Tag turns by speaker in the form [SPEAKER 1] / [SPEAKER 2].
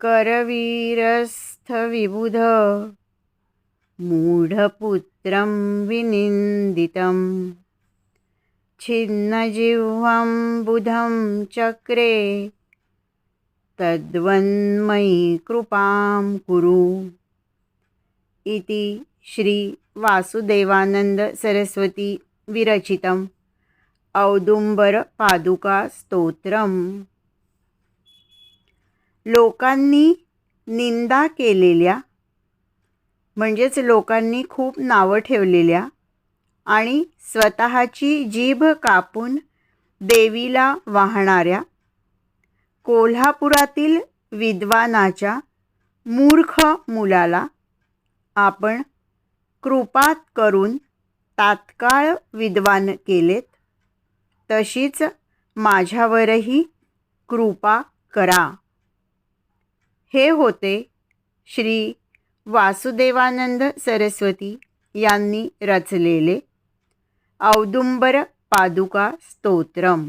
[SPEAKER 1] करवीरस्थविबुध। मूढपुत्रं विनिन्दितं छिन्नजिह्वं बुधं चक्रे। तद्वन्मयि कृपां कुरु। इति श्रीवासुदेवानन्दसरस्वती विरचितम्। औदुम्बरपादुकास्तोत्रम् लोकांनी निंदा केलेल्या म्हणजेच लोकांनी खूप नावं ठेवलेल्या आणि स्वतःची जीभ कापून देवीला वाहणाऱ्या कोल्हापुरातील विद्वानाच्या मूर्ख मुलाला आपण कृपात करून तात्काळ विद्वान केलेत तशीच माझ्यावरही कृपा करा. हे होते श्री वासुदेवानंद सरस्वती यांनी रचलेले औदुंबर पादुका स्तोत्रम.